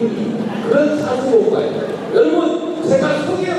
그런 사슴 오빠예요. 여러분, 제가 소개해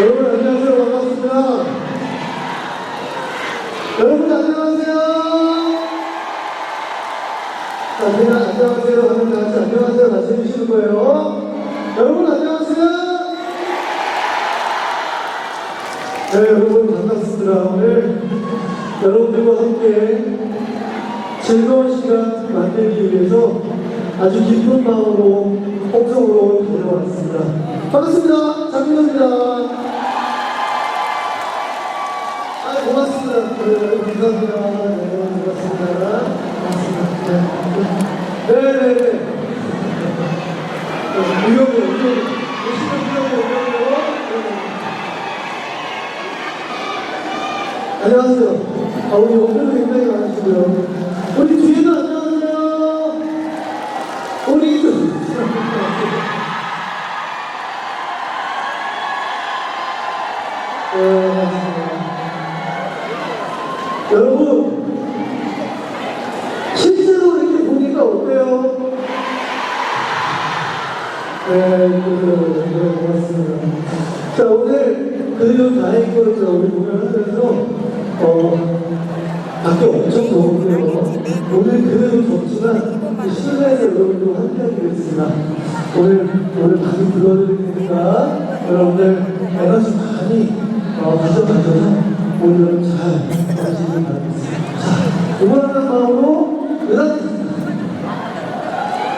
여러분 안녕하세요. 반갑습니다. 여러분 안녕하세요. 자 제가 안녕하세요. 하면 다 같이 안녕하세요. 같이 해주시는 거예요. 여러분 안녕하세요. 네 여러분 반갑습니다. 오늘 여러분들과 함께 즐거운 시간 만들기 위해서 아주 기쁜 마음으로 홍성으로 달려왔습니다. 반갑습니다. 장민호입니다. 안녕하세요. 아, 오늘 오늘 굉장히 많으시고요. 이거에서 우리 공연하면서 어, 밖에 엄청 더웠고요. 오늘 그대로 덥지만 그 실내에서 여러분도 함께하게 됐습니다. 오늘 오늘 많이 불러드리니까 여러분들 에너지 많이 어, 가져가셔서 오늘은 잘 마시길 바라겠습니다. 자, 응원하는 마음으로 으악!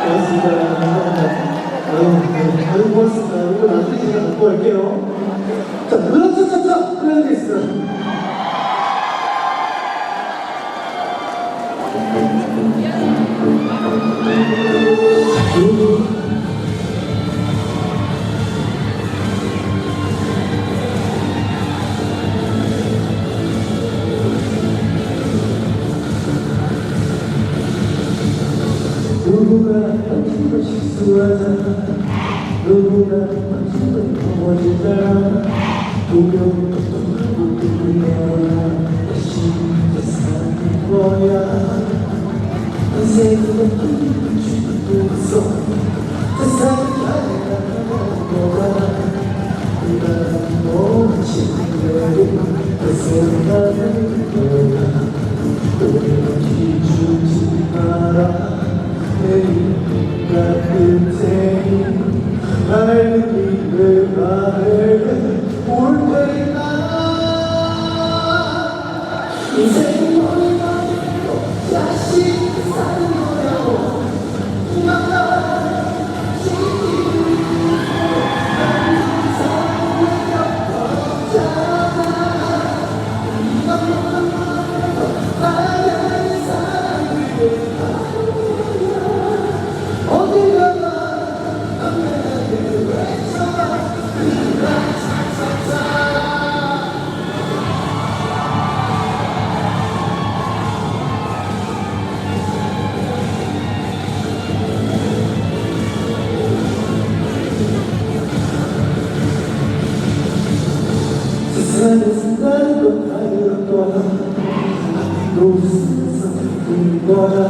고맙습니다. 감사합니다. 아유, 아유 고맙습니다. 이거 나중에 제가 갖고 갈게요. 자, life we live, I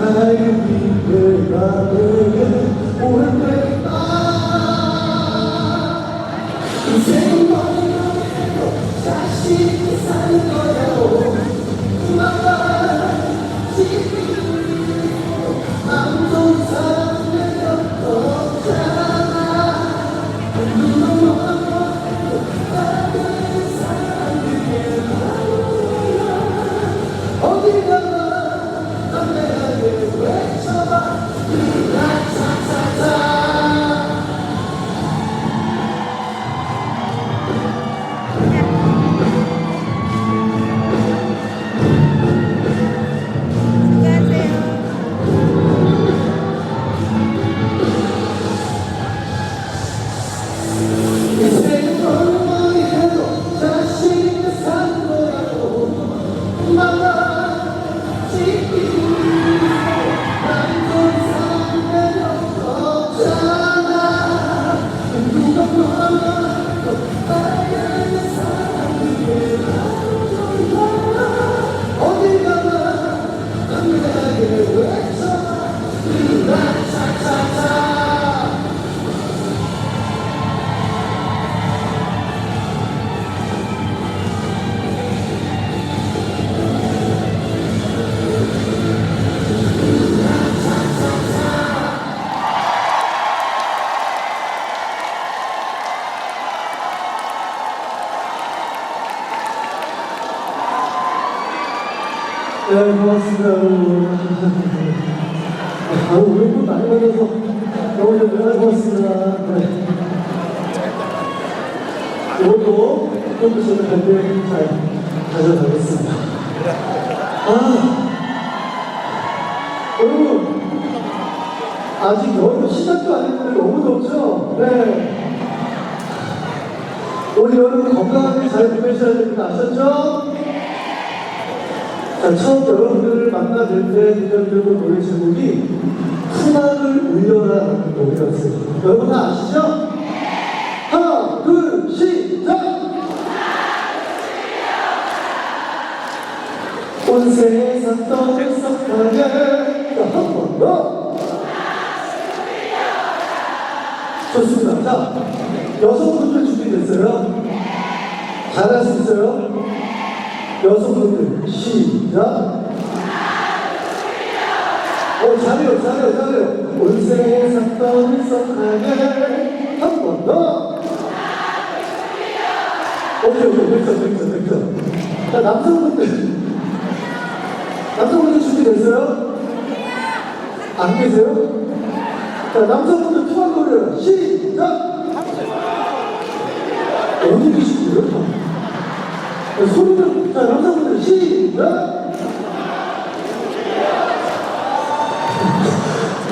나의 미래가 되게 올때다 인생 갈때 잘 가져가겠습니다. 아, 여러분, 아직 여름 시작도 안 했는데 너무 덥죠? 네. 올 여름 건강하게 잘 보내셔야 됩니다. 아셨죠? 자, 처음 여러분들을 만나뵐 때 들려드리고 노래 제목이 풍악을 울려라는 노래였어요. 여러분 다 아시죠? 하나, 둘, 시작! 온 세상 떠들썩하게 한번 더! 좋습니다. 자, 여성분들 준비됐어요? 잘할 수 있어요? 여성분들 시작. 어 잘해요 잘해요 잘해요. 온 세상 떠들썩하게 한 번 더. 오케이 오케이 됐어 됐어 됐어. 자 남성분들 남성분들 준비됐어요? 안 계세요? 자 남성분들 투한 노래 시작. 어디 계신 거예요? 소리를 자 남성분들 시작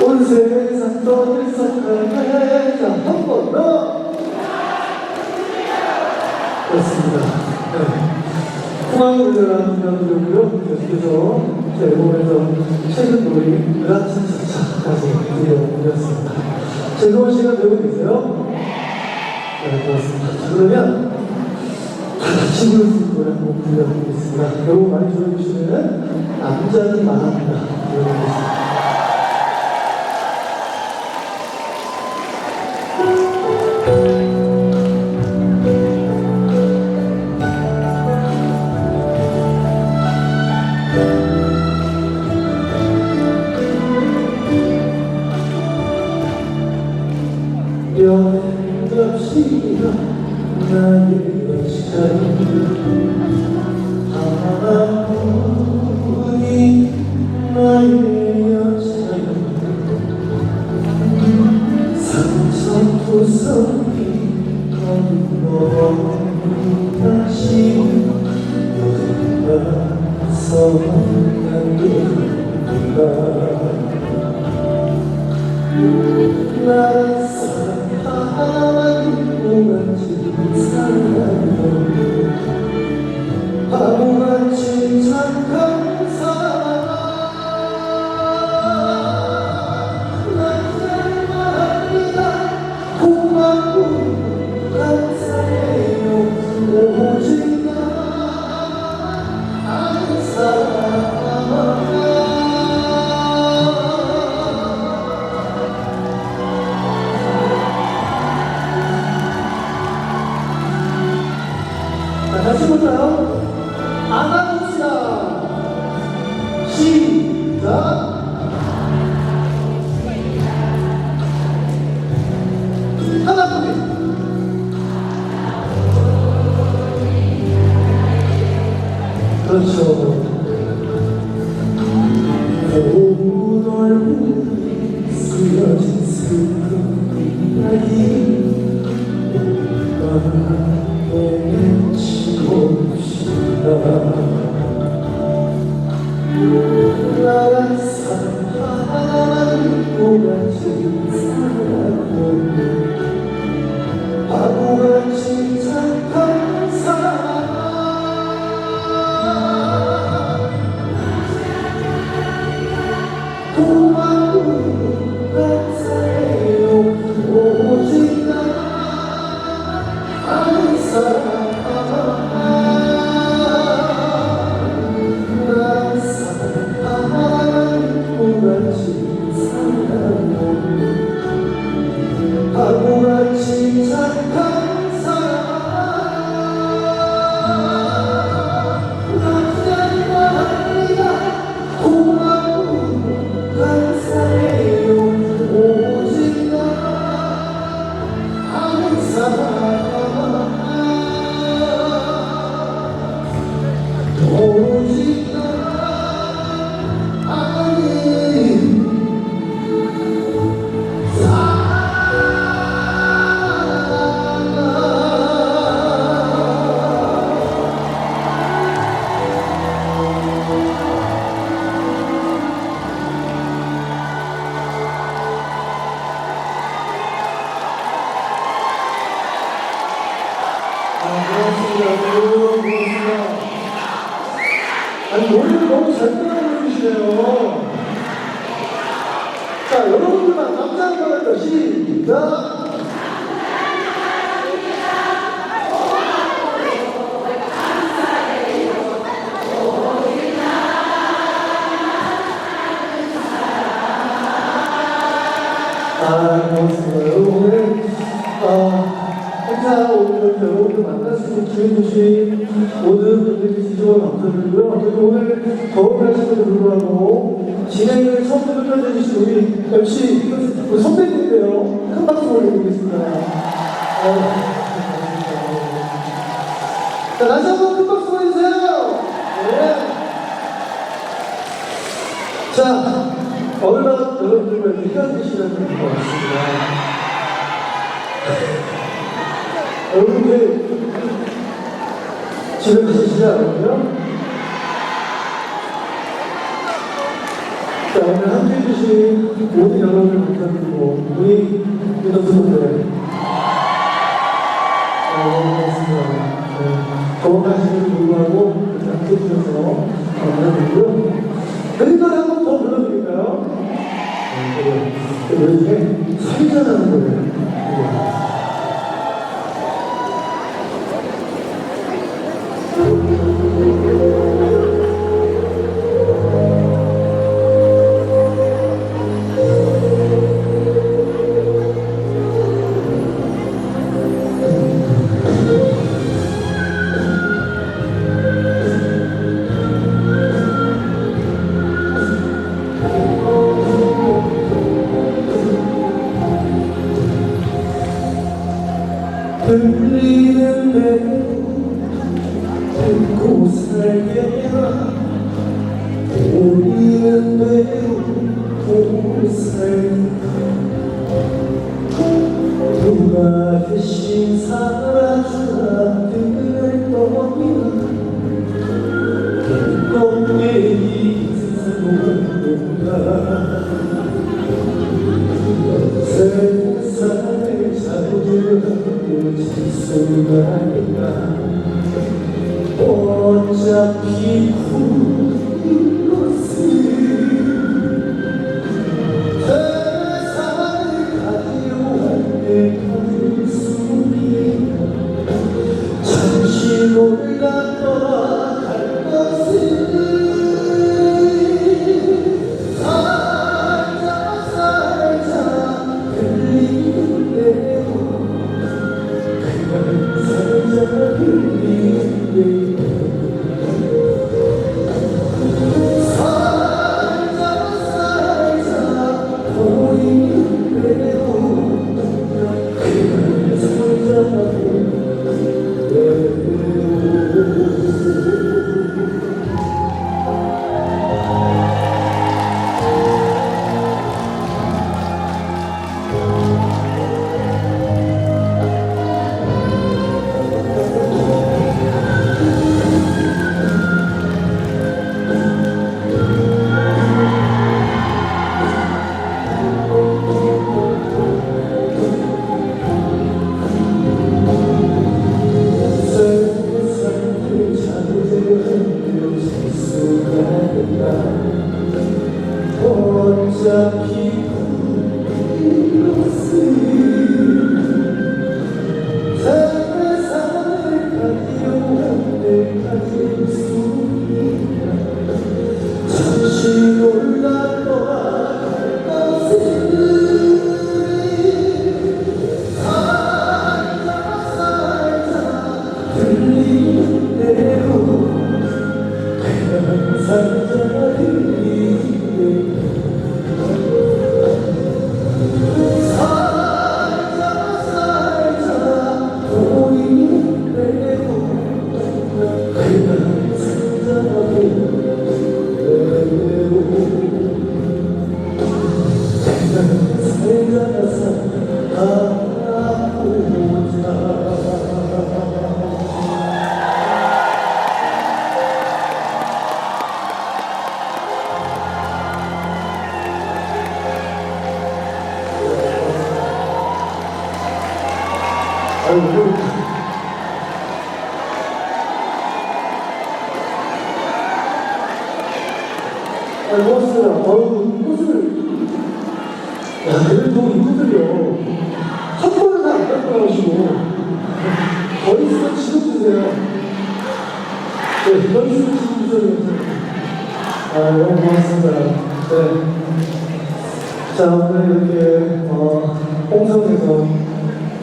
온 세상 떠들썩하게 자한 번 더 그렇습니다 네. 풍악을 들려드렸고요 계속해서 제 앨범에서 최근 노래 으라차차차까지 들려드렸습니다 즐거운 시간 되고 계세요? 네 고맙습니다 자, 그러면 다 같이 부를 수 있는 노래 한곡 들려드리겠습니다. 여러분 많이 들어주시면 남자는 말합니다. 들려드리겠습니다. 자, 다시 볼까요? 안아봅시다. 시작. 하나, 둘, 그렇죠. 자, 얼마나 여러분들과 헤어진 시간이 될것 같습니다. 여러분들, 집에 계시지 않으요 자, 오늘 함께 해주신 모든 여러분을 부탁드리고, 우리 믿어주셨는데, 고맙습니다. 네. 좋은 날씨를 불구하고, 함께 해주셔서 감사드리고요. 저희 노래 한번 더 들어드릴까요? 요새 살자라는 거예요.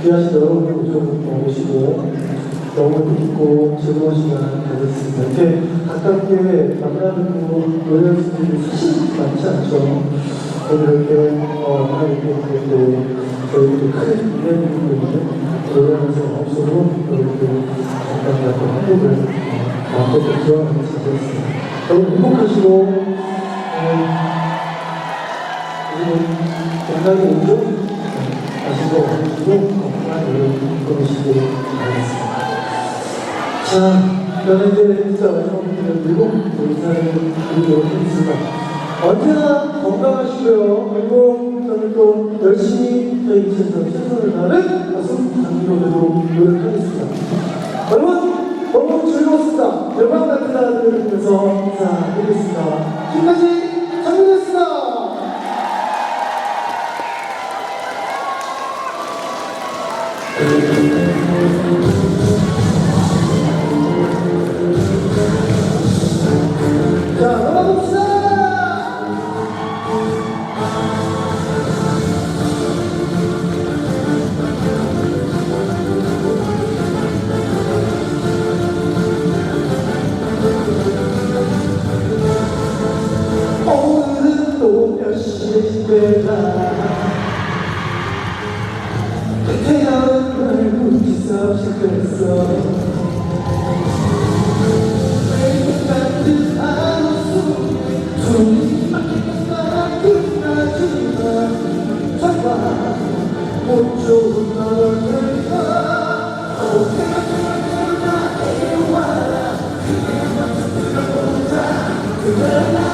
여러분들 좀 오시고, 너무 깊고 즐거운 시간 가졌습니다. 이렇게 가깝게 만나뵙고 노래할 수 있는 게 사실 많지 않죠. 이렇게, 어, 하나님께 또 저희도 큰 인연이 있는 노래하면서 이렇게 잠깐 약간 행복을 어, 마음껏 기원하면서 지냈습니다. 여러분 행복하시고, 어, 우리는 건강이 오죠? 아시고, 건강한 보내시길 바라겠습니다. 자, 인사를 드리도록 하겠습니다. 언제나 건강하시고요. 그리고 저는 또 열심히 저희 미션에서 최선을 다하는 가수 장기로 되도록 노력하겠습니다. 여러분, 너무 즐거웠습니다. 대박 같은 날들을 보면서 인사드리겠습니다. 지금까지 Amen.